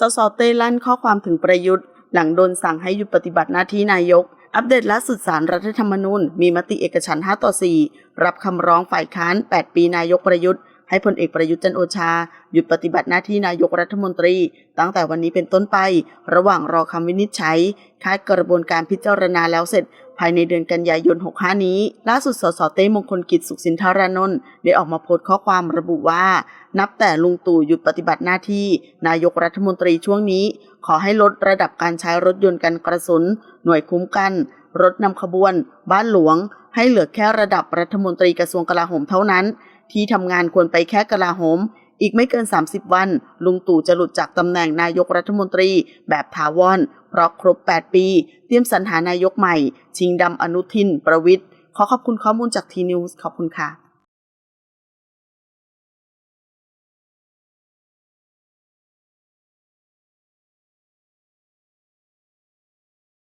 สสเต้ลั่นข้อความถึงประยุทธ์ หลังโดนสั่งให้หยุดปฏิบัติหน้าที่นายก อัปเดตล่าสุดสารรัฐธรรมนูญมีมติเอกฉันท์5ต่อ4 รับคำร้องฝ่ายค้าน 8 ปีนายกประยุทธ์ ให้พลเอกประยุทธ์จันโอชา หยุดปฏิบัติหน้าที่นายกรัฐมนตรี ตั้งแต่วันนี้เป็นต้นไป ระหว่างรอคำวินิจฉัยคาดกระบวนการพิจารณาแล้วเสร็จภายในเดือนกันยายน 65 นี้ ล่าสุด สส เต้มงคลกิจสุขสินธารานนท์ได้ออกมาโพสต์ข้อความระบุว่า นับแต่ลุงตู่หยุดปฏิบัติหน้าที่ นายกรัฐมนตรีช่วงนี้ ขอให้ลดระดับการใช้รถยนต์กันกระสุน หน่วยคุ้มกัน รถนำขบวน บ้านหลวง ให้เหลือแค่ระดับรัฐมนตรีกระทรวงกลาโหมเท่านั้น ที่ทำงานควรไปแค่กลาโหม อีกไม่เกิน 30 วัน ลุงตู่จะหลุดจากตำแหน่งนายกรัฐมนตรีแบบถาวรเพราะครบ 8 ปี เตรียมสรรหานายกใหม่ ชิงดำอนุทิน ประวิทย์ขอขอบคุณข้อมูลจากทีนิวส์ขอบคุณค่ะ